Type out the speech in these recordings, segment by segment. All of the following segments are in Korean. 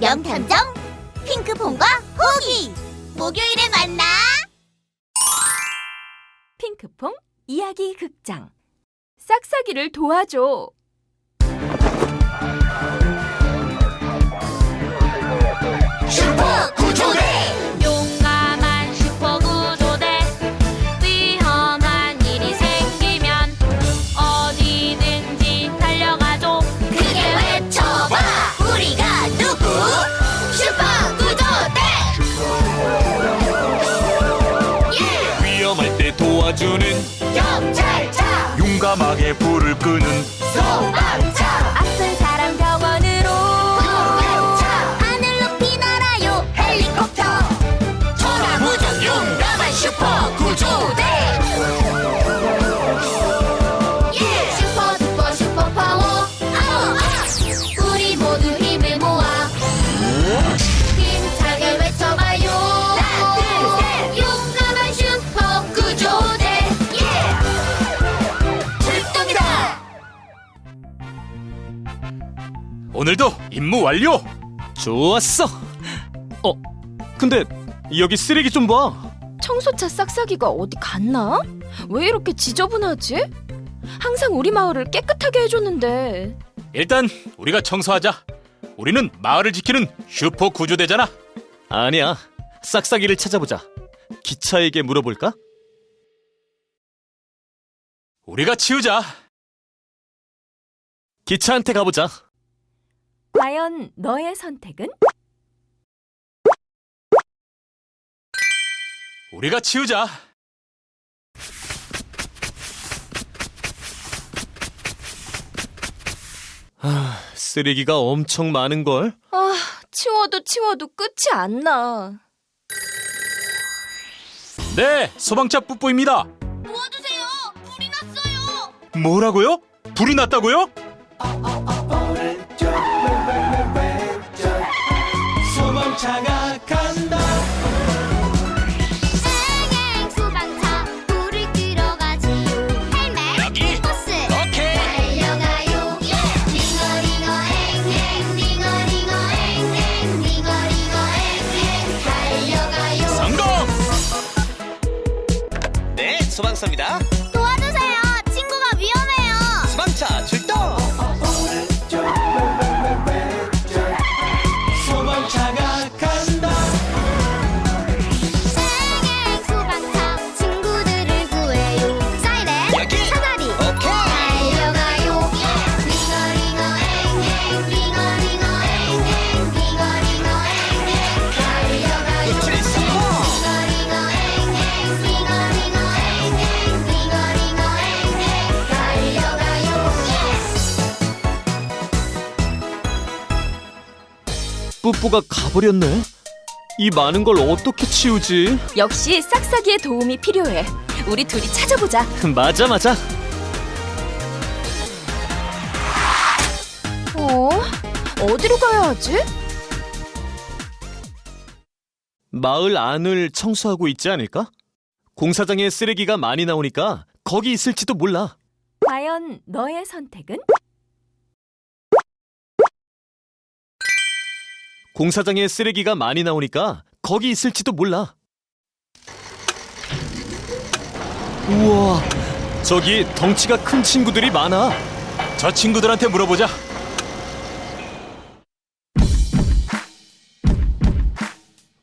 명탐정 핑크퐁과 호기. 목요일에 만나. 핑크퐁 이야기 극장. 싹싹이를 도와줘 용감하게 불을 끄는 소방 오늘도 임무 완료. 좋았어. 어 근데 여기 쓰레기 좀 봐. 청소차 싹싹이가 어디 갔나? 왜 이렇게 지저분하지? 항상 우리 마을을 깨끗하게 해줬는데. 일단 우리가 청소하자. 우리는 마을을 지키는 슈퍼 구조대잖아. 아니야. 싹싹이를 찾아보자. 기차에게 물어볼까? 우리가 치우자. 기차한테 가보자 과연 너의 선택은? 우리가 치우자 아, 쓰레기가 엄청 많은 걸? 아 치워도 치워도 끝이 안 나. 네, 소방차 뿌뿌입니다. 도와주세요 불이 났어요 뭐라고요? 불이 났다고요? 소방 소방서입니다 뿌뿌가 가버렸네. 이 많은 걸 어떻게 치우지? 역시 싹싹이의 도움이 필요해. 우리 둘이 찾아보자. 맞아 맞아. 어? 어디로 가야 하지? 마을 안을 청소하고 있지 않을까? 공사장에 쓰레기가 많이 나오니까 거기 있을지도 몰라. 과연 너의 선택은? 공사장에 쓰레기가 많이 나오니까 거기 있을지도 몰라. 우와, 저기 덩치가 큰 친구들이 많아. 저 친구들한테 물어보자.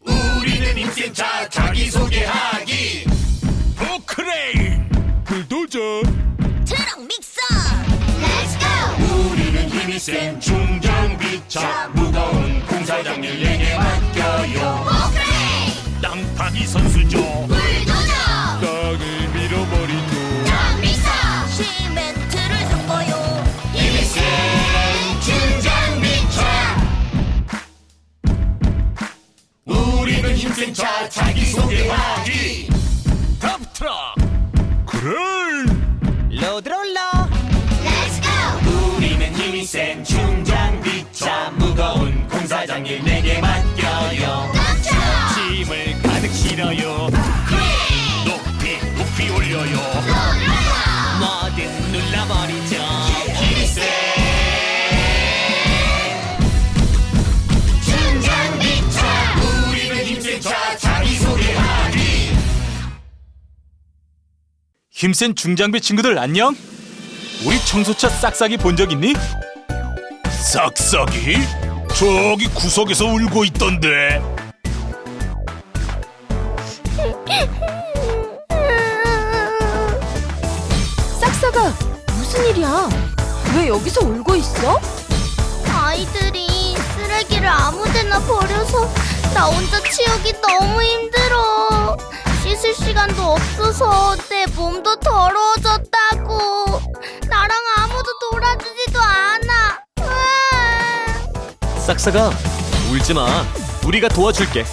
우리는 인센차 자기소개하기. 포크레인, 불도저. 트럭 믹서 렛츠고 우리는 힘이 센 중장비차 무거운 공 사장 일 내게 맡겨요 오크레인 땅 파기 선수죠 뭐든 눌러버리죠 힘센 중장비 친구들 안녕? 우리 청소차 싹싹이 본 적 있니? 싹싹이? 저기 구석에서 울고 있던데 싹싹아, 무슨 일이야? 왜 여기서 울고 있어? 아이들이 쓰레기를 아무데나 버려서 나 혼자 치우기 너무 힘들어. 씻을 시간도 없어서 내 몸도 더러워졌다고. 나랑 아무도 놀아주지도 않아. 으아. 싹싹아, 울지 마. 우리가 도와줄게.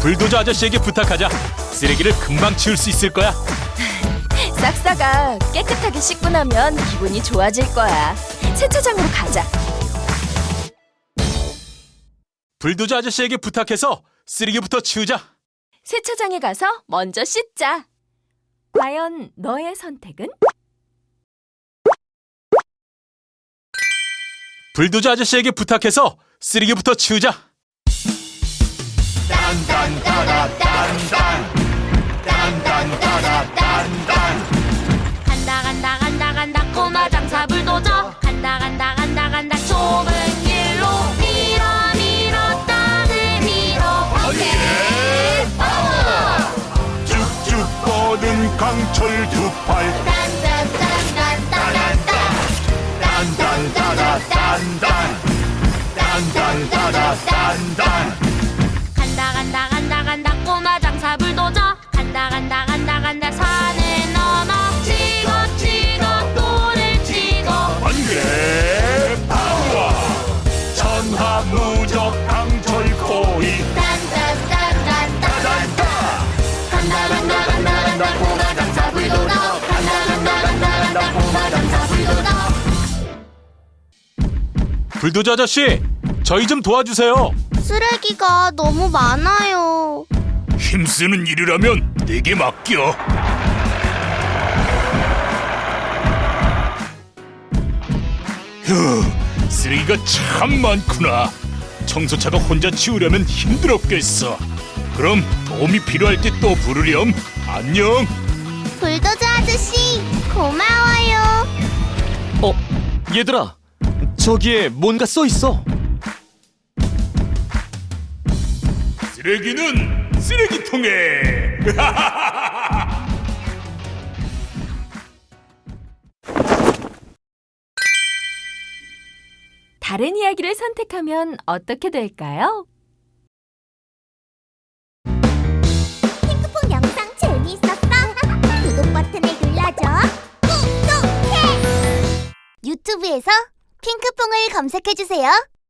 불도저 아저씨에게 부탁하자. 쓰레기를 금방 치울 수 있을 거야. 싹싹아, 깨끗하게 씻고 나면 기분이 좋아질 거야. 세차장으로 가자. 불도저 아저씨에게 부탁해서 쓰레기부터 치우자. 세차장에 가서 먼저 씻자. 과연 너의 선택은? 불도저 아저씨에게 부탁해서 쓰레기부터 치우자. 간다 따라 딴딴. 딴딴 따라 딴딴. 간다 간다 간다 간다 꼬마 장사 불도저 간다 간다 간다 간다 산을 넘어 치 불도저 아저씨, 저희 좀 도와주세요. 쓰레기가 너무 많아요 힘쓰는 일이라면 내게 맡겨. 휴, 쓰레기가 참 많구나. 청소차가 혼자 치우려면 힘들었겠어. 그럼 도움이 필요할 때 또 부르렴. 안녕. 불도저 아저씨 고마워요 어, 얘들아. 저기에 뭔가 써 있어. 쓰레기는 쓰레기통에. 다른 이야기를 선택하면 어떻게 될까요? 핑크퐁 영상 재미있었어? 구독 버튼을 눌러줘 구독해 유튜브에서 핑크퐁을 검색해주세요